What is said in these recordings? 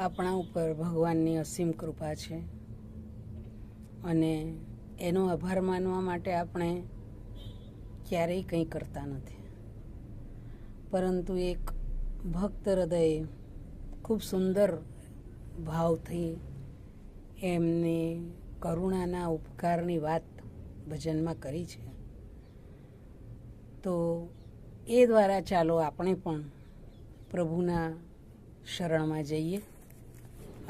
આપણા ઉપર ભગવાનની અસીમ કૃપા છે. અને એનો આભાર માનવા માટે આપણે ક્યારેય કંઈ કરતા નથી. પરંતુ એક ભક્ત હૃદય ખૂબ સુંદર ભાવથી એમની કરુણાના ઉપકારની વાત ભજનમાં કરી છે. તો એ દ્વારા ચાલો આપણે પણ પ્રભુના શરણમાં જઈએ.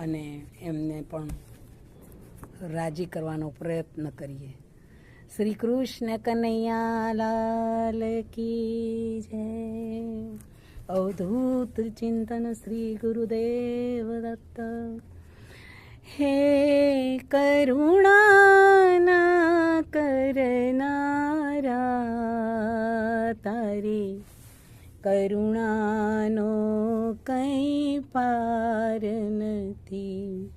અને એમને પણ રાજી કરવાનો પ્રયત્ન કરીએ. શ્રી કૃષ્ણ કનૈયા લાલ કી જય. અવધૂત ચિંતન શ્રી ગુરુદેવ દત્ત. હે કરુણાના કરનારા, તારી કરુણાનો કંઈ પાર નથી.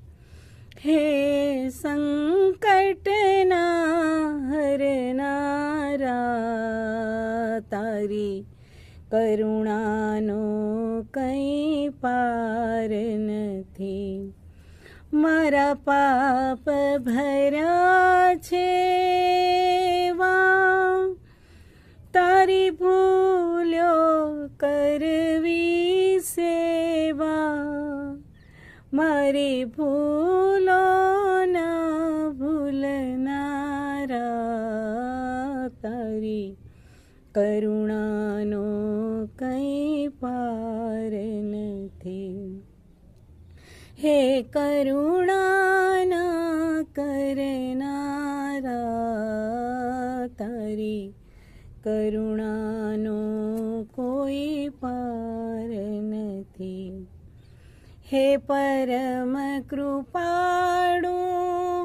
હે સંકટના હરનારા તારી કરુણાનો કંઈ પાર નથી. મારા પાપ ભર્યા છે. મારી ભૂલો ના ભૂલનારા તારી કરુણાનો કંઈ પાર નથી. હે કરુણાના કરનારા તારી કરુણાનો કોઈ પાર નથી. હે પરમ કૃપાળુ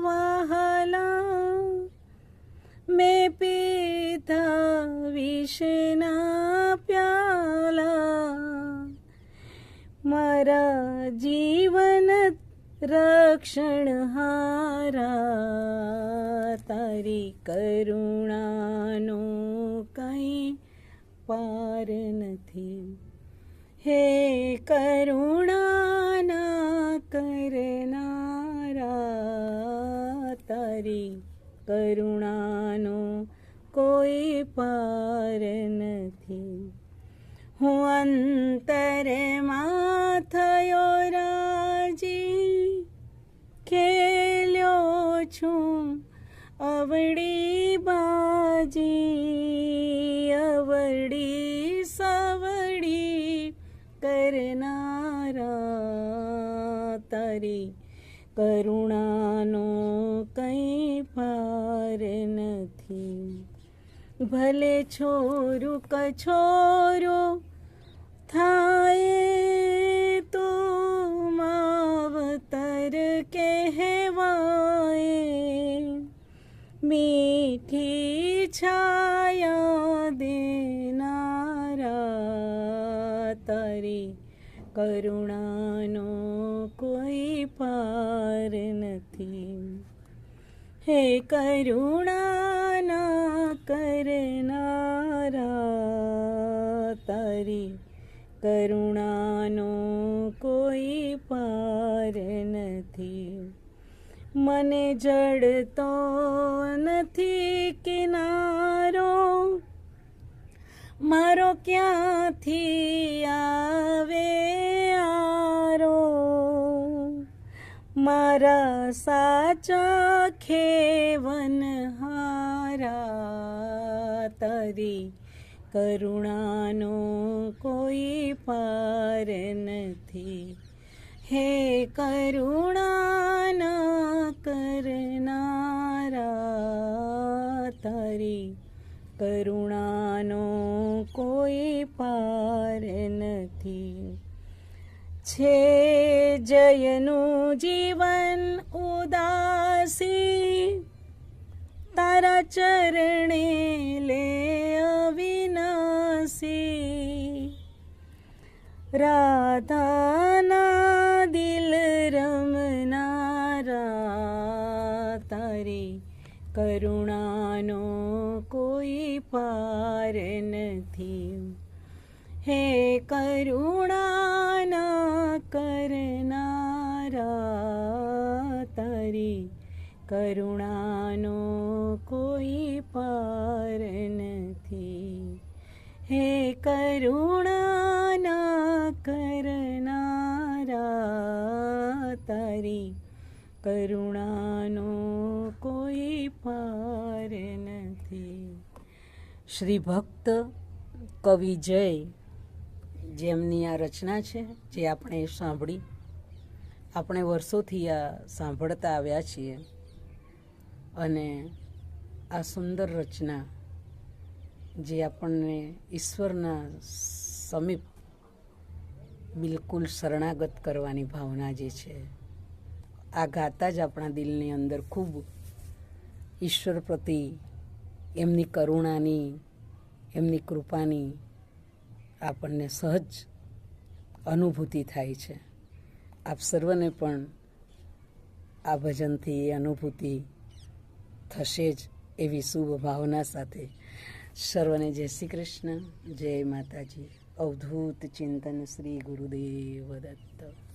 વહાલા મેં પીધા વિષના પ્યાલા મારા જીવન રક્ષણ હારા તારી કરુણાનો કંઈ પાર નથી હે કરુણાના કરનારા, તારી કરુણાનો કોઈ પાર નથી. હું અંતરમાં થયો રાજી, ખેલ્યો છું અવડી બાજી, અવળી સવડી કરનારા તારી કરુણાનો કંઈ ભાર નથી ભલે છોરું કછોરો થાય તો માવતર કહેવાય મીઠી કરુણાનો કોઈ પાર નથી. હે કરુણાના કરનારા, તારી કરુણાનો કોઈ પાર નથી. મને જડતો નથી કિનારો, મારો ક્યાંથી આવે? મારા સાચા ખેવન હારા, તારી કરુણાનો કોઈ પાર નથી. હે કરુણાના કરનારા, તારી કરુણાનો કોઈ પાર નથી. છે જયનું જીવન ઉદાસી. તારા ચરણે લે અવિનાશી. રાધાના દિલ રમનારા, તારી કરુણાનો કોઈ પાર નથી. હે કરુણાના કરુણાનો કોઈ પાર નથી. હે કરુણાના કરનારા, તારી કરુણાનો કોઈ પાર નથી. શ્રી ભક્ત કવિ જય, જેમની આ રચના છે, જે આપણે સાંભળી. આપણે વર્ષોથી આ સાંભળતા આવ્યા છીએ. અને આ સુંદર રચના જે આપણને ઈશ્વરના સમીપ બિલકુલ શરણાગત કરવાની ભાવના જે છે, આ ગાતા જ આપણા દિલની અંદર ખૂબ ઈશ્વર પ્રતિ એમની કરુણાની, એમની કૃપાની આપણને સહજ અનુભૂતિ થાય છે. આપ સર્વને પણ આ ભજનથી એ અનુભૂતિ થશે જ એવી શુભ ભાવના સાથે. સર્વને જય શ્રી કૃષ્ણ, જય માતાજી. અવધૂત ચિંતન શ્રી ગુરુદેવ દત્ત.